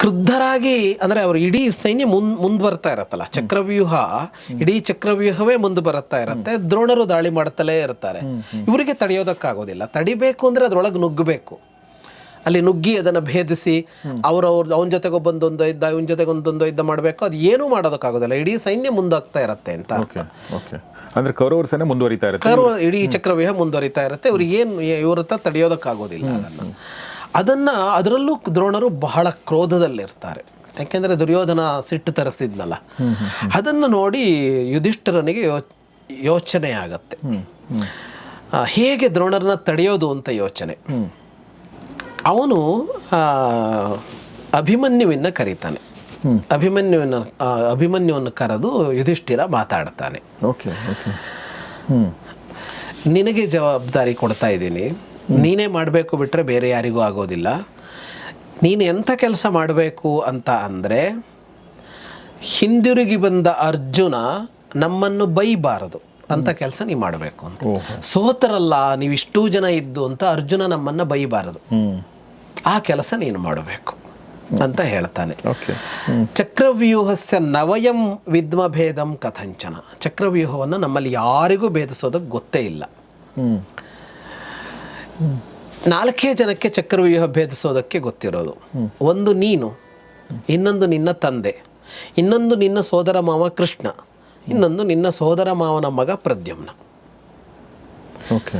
ಕ್ರುದ್ಧರಾಗಿ ಅಂದ್ರೆ ಅವರು ಇಡೀ ಸೈನ್ಯ ಮುನ್ ಮುಂದ್ ಬರ್ತಾ ಇರತ್ತಲ್ಲ ಚಕ್ರವ್ಯೂಹ ಇಡೀ ಚಕ್ರವ್ಯೂಹವೇ ಮುಂದೆ ಬರುತ್ತಾ ಇರತ್ತೆ ದ್ರೋಣರು ದಾಳಿ ಮಾಡ್ತಲೇ ಇರ್ತಾರೆ. ಇವರಿಗೆ ತಡೆಯೋದಕ್ಕಾಗೋದಿಲ್ಲ. ತಡಿಬೇಕು ಅಂದ್ರೆ ಅದ್ರೊಳಗೆ ನುಗ್ಗಬೇಕು. ಅಲ್ಲಿ ನುಗ್ಗಿ ಅದನ್ನು ಭೇದಿಸಿ ಅವ್ರವ್ರ ಅವನ ಜೊತೆಗೆ ಒಬ್ಬೊಂದೊಂದು ಇದ್ದ ಇವನ ಜೊತೆಗೆ ಒಂದೊಂದು ಇದ್ದ ಮಾಡಬೇಕು ಅದು ಏನೂ ಮಾಡೋದಕ್ಕಾಗೋದಿಲ್ಲ. ಇಡೀ ಸೈನ್ಯ ಮುಂದಾಗ್ತಾ ಇರತ್ತೆ ಅಂತ ಅಂದ್ರೆ ಕೌರವರ ಸೇನೆ ಮುಂದುವರಿತಾ ಇರುತ್ತೆ. ಕರ್ವ ಇಡೀ ಚಕ್ರವ್ಯೂಹ ಮುಂದುವರಿತಾ ಇರುತ್ತೆ. ಇವ್ರಿಗೆ ಏನು ಇವ್ರ ಹತ್ರ ತಡೆಯೋದಕ್ಕಾಗೋದಿಲ್ಲ ಅದನ್ನು. ಅದನ್ನು ಅದರಲ್ಲೂ ದ್ರೋಣರು ಬಹಳ ಕ್ರೋಧದಲ್ಲಿರ್ತಾರೆ. ಯಾಕೆಂದರೆ ದುರ್ಯೋಧನ ಸಿಟ್ಟು ತರಿಸಿದ್ನಲ್ಲ. ಅದನ್ನು ನೋಡಿ ಯುಧಿಷ್ಠರನಿಗೆ ಯೋ ಯೋಚನೆ ಆಗತ್ತೆ. ಹೇಗೆ ದ್ರೋಣರನ್ನ ತಡೆಯೋದು ಅಂತ ಯೋಚನೆ. ಅವನು ಅಭಿಮನ್ಯುವಿನ ಕರೀತಾನೆ. ಅಭಿಮನ್ಯುವಿನ ಅಭಿಮನ್ಯುವನ್ನು ಕರೆದು ಯುಧಿಷ್ಠಿರ ಮಾತಾಡ್ತಾನೆ. Okay okay. ನಿನಗೆ ಜವಾಬ್ದಾರಿ ಕೊಡ್ತಾ ಇದ್ದೀನಿ. ನೀನೇ ಮಾಡಬೇಕು ಬಿಟ್ಟರೆ ಬೇರೆ ಯಾರಿಗೂ ಆಗೋದಿಲ್ಲ. ನೀನು ಎಂಥ ಕೆಲಸ ಮಾಡಬೇಕು ಅಂತ ಅಂದರೆ ಹಿಂದಿರುಗಿ ಬಂದ ಅರ್ಜುನ ನಮ್ಮನ್ನು ಬೈಬಾರದು ಅಂತ ಕೆಲಸ ನೀವು ಮಾಡಬೇಕು ಅಂತ. ಸೋತರಲ್ಲ ನೀವು ಇಷ್ಟು ಜನ ಇದ್ದು ಅಂತ ಅರ್ಜುನ ನಮ್ಮನ್ನು ಬೈಬಾರದು. ಆ ಕೆಲಸ ನೀನು ಮಾಡಬೇಕು ಅಂತ ಹೇಳ್ತಾನೆ. ಚಕ್ರವ್ಯೂಹಸ್ಯ ನವಯಂ ವಿದ್ಮಭೇದಂ ಕಥಂಚನ. ಚಕ್ರವ್ಯೂಹವನ್ನು ನಮ್ಮಲ್ಲಿ ಯಾರಿಗೂ ಭೇದಿಸೋದಕ್ಕೆ ಗೊತ್ತೇ ಇಲ್ಲ. ನಾಲ್ಕೇ ಜನಕ್ಕೆ ಚಕ್ರವ್ಯೂಹ ಭೇದಿಸೋದಕ್ಕೆ ಗೊತ್ತಿರೋದು. ಒಂದು ನೀನು ಇನ್ನೊಂದು ನಿನ್ನ ತಂದೆ ಇನ್ನೊಂದು ನಿನ್ನ ಸೋದರ ಮಾವ ಕೃಷ್ಣ ಇನ್ನೊಂದು ನಿನ್ನ ಸೋದರ ಮಾವನ ಮಗ ಪ್ರದ್ಯುಮ್ನ. ಓಕೆ.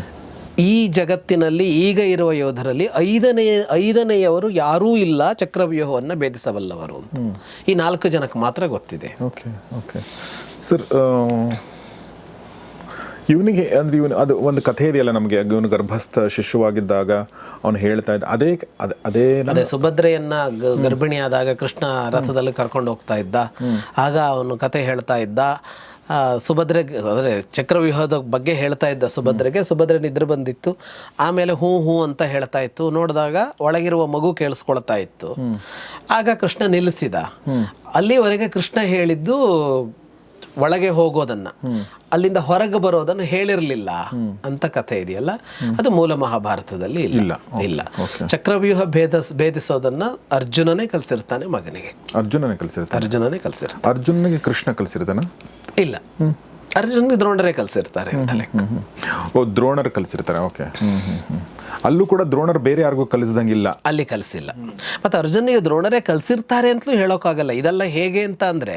ಈ ಜಗತ್ತಿನಲ್ಲಿ ಈಗ ಇರುವ ಯೋಧರಲ್ಲಿ ಐದನೇ ಐದನೆಯವರು ಯಾರೂ ಇಲ್ಲ ಚಕ್ರವ್ಯೂಹವನ್ನು ಭೇದಿಸಬಲ್ಲವರು ಅಂತ. ಈ ನಾಲ್ಕು ಜನಕ್ಕೆ ಮಾತ್ರ ಗೊತ್ತಿದೆ. Okay okay. ಸರ್ ಇವನಿಗೆ ಅಂದ್ರೆ ಇವನು ಅದು ಒಂದು ಕಥೆ ಇದೆಯಲ್ಲ ನಮಗೆ ಇವನು ಗರ್ಭಸ್ಥ ಶಿಶುವಾಗಿದ್ದಾಗ ಅವನು ಹೇಳ್ತಾ ಇದ್ದ. ಅದೇ ಅದ್- ಅದೇ ಸುಭದ್ರೆಯನ್ನ ಗರ್ಭಿಣಿಯಾದಾಗ ಕೃಷ್ಣ ರಥದಲ್ಲಿ ಕರ್ಕೊಂಡು ಹೋಗ್ತಾ ಇದ್ದ. ಆಗ ಅವನು ಕತೆ ಹೇಳ್ತಾ ಇದ್ದ. ಸುಭದ್ರೆ ಅಂದರೆ ಚಕ್ರವ್ಯೂಹದ ಬಗ್ಗೆ ಹೇಳ್ತಾ ಇದ್ದ ಸುಭದ್ರೆಗೆ. ಸುಭದ್ರೆ ನಿದ್ರೆ ಬಂದಿತ್ತು. ಆಮೇಲೆ ಹೂ ಹೂ ಅಂತ ಹೇಳ್ತಾ ಇತ್ತು. ನೋಡಿದಾಗ ಒಳಗಿರುವ ಮಗು ಕೇಳಿಸ್ಕೊಳ್ತಾ ಇತ್ತು. ಆಗ ಕೃಷ್ಣ ನಿಲ್ಲಿಸಿದ. ಅಲ್ಲಿವರೆಗೆ ಕೃಷ್ಣ ಹೇಳಿದ್ದು ಒಳಗೆ ಹೋಗೋದನ್ನ ಅಲ್ಲಿಂದ ಹೊರಗೆ ಬರೋದನ್ನ ಹೇಳಿರಲಿಲ್ಲ ಅಂತ ಕಥೆ ಇದೆಯಲ್ಲ? ಅದು ಮೂಲ ಮಹಾಭಾರತದಲ್ಲಿ ಇಲ್ಲ. ಇಲ್ಲ. ಚಕ್ರವ್ಯೂಹ ಭೇದ ಭೇದಿಸೋದನ್ನ ಅರ್ಜುನನೇ ಕಲಿಸಿರ್ತಾನೆ ಮಗನಿಗೆ. ಅರ್ಜುನನೇ ಕಲಿಸಿರ್ತಾನೆ? ಅರ್ಜುನನೇ ಕಲಿಸಿರ್ತಾನೆ. ಅರ್ಜುನನಿಗೆ ಕೃಷ್ಣ ಕಲಿಸಿರ್ತಾನ? ಇಲ್ಲ. ಅರ್ಜುನ್ಗೆ ದ್ರೋಣರೇ ಕಲಿಸಿರ್ತಾರೆ ಅಂತ ಲೆಕ್ಕ. ಓ ದ್ರೋಣರು ಕಲಿಸಿರ್ತಾರೆ. ಓಕೆ ಅಲ್ಲೂ ಕೂಡ ದ್ರೋಣರು ಬೇರೆ ಯಾರಿಗೂ ಕಲಿಸಿದಂಗಿಲ್ಲ. ಅಲ್ಲಿ ಕಲಿಸಿಲ್ಲ. ಮತ್ತೆ ಅರ್ಜುನಿಗೆ ದ್ರೋಣರೇ ಕಲಿಸಿರ್ತಾರೆ ಅಂತಲೂ ಹೇಳೋಕ್ಕಾಗಲ್ಲ. ಇದೆಲ್ಲ ಹೇಗೆ ಅಂತ ಅಂದ್ರೆ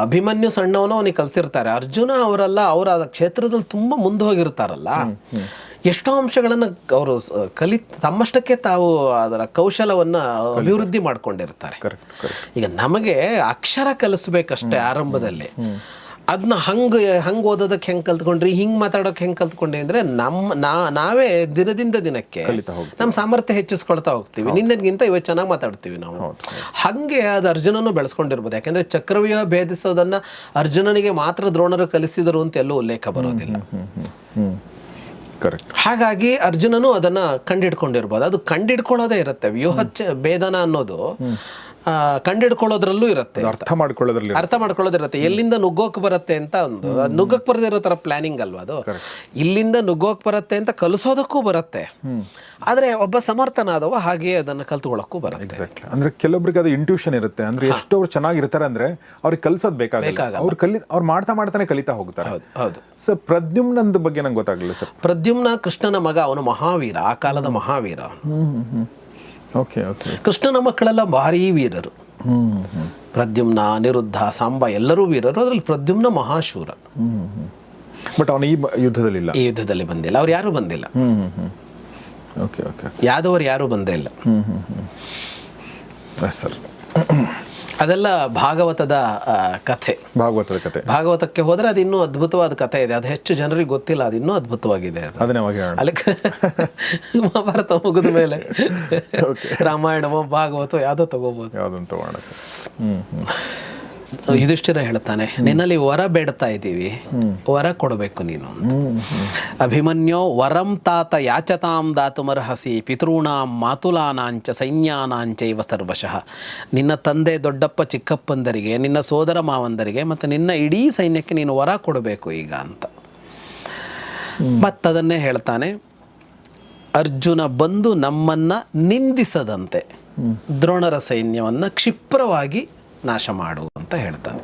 ಅಭಿಮನ್ಯು ಸಣ್ಣವನು ಅವನಿಗೆ ಕಲಿಸಿರ್ತಾರೆ. ಅರ್ಜುನ ಅವರೆಲ್ಲ ಅವರ ಕ್ಷೇತ್ರದಲ್ಲಿ ತುಂಬ ಮುಂದೆ ಹೋಗಿರ್ತಾರಲ್ಲ ಎಷ್ಟೋ ಅಂಶಗಳನ್ನು ಅವರು ಕಲಿ ತಮ್ಮಷ್ಟಕ್ಕೆ ತಾವು ಅದರ ಕೌಶಲವನ್ನು ಅಭಿವೃದ್ಧಿ ಮಾಡ್ಕೊಂಡಿರ್ತಾರೆ. ಈಗ ನಮಗೆ ಅಕ್ಷರ ಕಲಿಸ್ಬೇಕಷ್ಟೇ ಆರಂಭದಲ್ಲಿ. ಅದನ್ನ ಹಂಗೆ ಹಂಗೆ ಓದೋದಕ್ಕೆ ಹೆಂಗೆ ಕಲ್ತ್ಕೊಂಡ್ರಿ ಹಿಂಗೆ ಮಾತಾಡೋಕೆ ಹೆಂಗೆ ಕಲ್ತ್ಕೊಂಡ್ರಿ ಅಂದರೆ ನಮ್ಮ ನಾ ನಾವೇ ದಿನದಿಂದ ದಿನಕ್ಕೆ. ನಮ್ಮ ಸಾಮರ್ಥ್ಯ ಹೆಚ್ಚಿಸ್ಕೊಳ್ತಾ ಹೋಗ್ತೀವಿ. ನಿನ್ನಗಿಂತ ಇವತ್ತು ಚೆನ್ನಾಗಿ ಮಾತಾಡ್ತೀವಿ ನಾವು. ಹಾಗೆ ಅದು ಅರ್ಜುನನು ಬೆಳೆಸ್ಕೊಂಡಿರ್ಬೋದು. ಯಾಕೆಂದ್ರೆ ಚಕ್ರವ್ಯೂಹ ಭೇದಿಸೋದನ್ನು ಅರ್ಜುನನಿಗೆ ಮಾತ್ರ ದ್ರೋಣರು ಕಲಿಸಿದರು ಅಂತ ಎಲ್ಲೂ ಉಲ್ಲೇಖ ಬರೋದಿಲ್ಲ. ಹಾಗಾಗಿ ಅರ್ಜುನನು ಅದನ್ನ ಕಂಡಿಡ್ಕೊಂಡಿರ್ಬೋದು. ಅದು ಕಂಡಿಡ್ಕೊಳ್ಳೋದೇ ಇರುತ್ತೆ. ವ್ಯೂಹ ಭೇದನ ಅನ್ನೋದು ಕಂಡಿಡ್ಕೊಳ್ಳೋದ್ರಲ್ಲೂ ಇರುತ್ತೆ ಅರ್ಥ ಮಾಡ್ಕೊಳ್ಳೋದ್ರಲ್ಲಿ ಅರ್ಥ ಮಾಡ್ಕೊಳ್ಳೋದಿರುತ್ತೆ. ಎಲ್ಲಿಂದ ನುಗ್ಗೋಕ್ ಬರುತ್ತೆ ಅಂತ ಒಂದು ನುಗ್ಗಕ್ ಬರದೇ ಇರೋ ತರ ಪ್ಲಾನಿಂಗ್ ಅಲ್ವಾ ಅದು? ಇಲ್ಲಿಂದ ನುಗ್ಗೋಕ್ ಬರುತ್ತೆ ಅಂತ ಕಲಿಸೋದಕ್ಕೂ ಬರುತ್ತೆ. ಆದ್ರೆ ಒಬ್ಬ ಸಮರ್ಥನಾದವ ಹಾಗೆ ಅದನ್ನ ಕಲ್ತ್ಕೊಳ್ಳೋಕ್ಕೂ ಬರುತ್ತೆ. ಎಕ್ಸಾಕ್ಟ್ಲಿ ಅಂದ್ರೆ ಕೆಲವೊಬ್ರಿಗೆ ಅದು ಇಂಟ್ಯೂಷನ್ ಇರುತ್ತೆ. ಅಂದ್ರೆ ಎಷ್ಟು ಅವ್ರು ಚೆನ್ನಾಗಿರ್ತಾರೆ ಅಂದ್ರೆ ಅವ್ರಿಗೆ ಕಲ್ಸೋದು ಬೇಕಾಗಲ್ಲ. ಅವ್ರು ಕಲಿ ಅವ್ರು ಮಾಡ್ತಾ ಮಾಡ್ತಾನೆ ಕಲಿತಾ ಹೋಗ್ತಾರೆ. ಹೌದು ಹೌದು. ಸರ್ ಪ್ರದ್ಯುಮ್ನಂದ ಬಗ್ಗೆ ನಂಗೆ ಗೊತ್ತಾಗಲಿಲ್ಲ ಸರ್. ಪ್ರದ್ಯುಮ್ನ ಕೃಷ್ಣನ ಮಗ ಅವನು ಮಹಾವೀರ ಆ ಕಾಲದ ಮಹಾವೀರ. Okay okay. ಕೃಷ್ಣನ ಮಕ್ಕಳೆಲ್ಲ ಭಾರೀ ವೀರರು. ಪ್ರದ್ಯುಮ್ನ ಅನಿರುದ್ಧ ಸಾಂಬ ಎಲ್ಲರೂ ವೀರರು. ಅದರಲ್ಲಿ ಪ್ರದ್ಯುಮ್ನ ಮಹಾಶೂರ. ಬಟ್ ಅವನು ಈ ಯುದ್ಧದಲ್ಲಿ ಇಲ್ಲ. ಈ ಯುದ್ಧದಲ್ಲಿ ಬಂದಿಲ್ಲ. ಅವ್ರು ಯಾರೂ ಬಂದಿಲ್ಲ. ಓಕೆ ಓಕೆ ಯಾದವರು ಯಾರೂ ಬಂದೇ ಇಲ್ಲ. ಹ್ಮ್ ಹ್ಮ್ ಹ್ಮ್. ಸರ್. ಅದೆಲ್ಲ ಭಾಗವತದ ಕಥೆ. ಭಾಗವತದ ಕಥೆ. ಭಾಗವತಕ್ಕೆ ಹೋದರೆ ಅದು ಇನ್ನೂ ಅದ್ಭುತವಾದ ಕಥೆ ಇದೆ. ಅದು ಹೆಚ್ಚು ಜನರಿಗೆ ಗೊತ್ತಿಲ್ಲ ಅದು ಇನ್ನೂ ಅದ್ಭುತವಾಗಿದೆ ಅದು. ಹೇಳೋಣ. ಅಲ್ಲಿ ಮಹಾಭಾರತ ಮುಗಿದ ಮೇಲೆ ರಾಮಾಯಣವೋ ಭಾಗವತೋ ಯಾವುದೋ ತಗೋಬಹುದು ಯಾವ್ದೊಂದು ತಗೋಣ ಸರ್? ಯುಧಿಷ್ಠಿರ ಹೇಳ್ತಾನೆ ನಿನ್ನಲ್ಲಿ ವರ ಬೇಡ್ತಾ ಇದ್ದೀವಿ ವರ ಕೊಡಬೇಕು ನೀನು. ಅಭಿಮನ್ಯೋ ವರಂ ತಾತ ಯಾಚತಾಂ ದಾತುಮರ್ಹಸಿ ಪಿತೃಣಾಂ ಮಾತುಲಾನಾಂಚ ಸೈನ್ಯಾನಾಂಚೈವ ಸರ್ವಶಃ. ನಿನ್ನ ತಂದೆ ದೊಡ್ಡಪ್ಪ ಚಿಕ್ಕಪ್ಪಂದರಿಗೆ ನಿನ್ನ ಸೋದರ ಮಾವಂದರಿಗೆ ಮತ್ತು ನಿನ್ನ ಇಡೀ ಸೈನ್ಯಕ್ಕೆ ನೀನು ವರ ಕೊಡಬೇಕು ಈಗ ಅಂತ. ಮತ್ತದನ್ನೇ ಹೇಳ್ತಾನೆ ಅರ್ಜುನ ಬಂದು ನಮ್ಮನ್ನ ನಿಂದಿಸದಂತೆ ದ್ರೋಣರ ಸೈನ್ಯವನ್ನು ಕ್ಷಿಪ್ರವಾಗಿ ನಾಶ ಮಾಡು ಅಂತ ಹೇಳ್ತಾನೆ.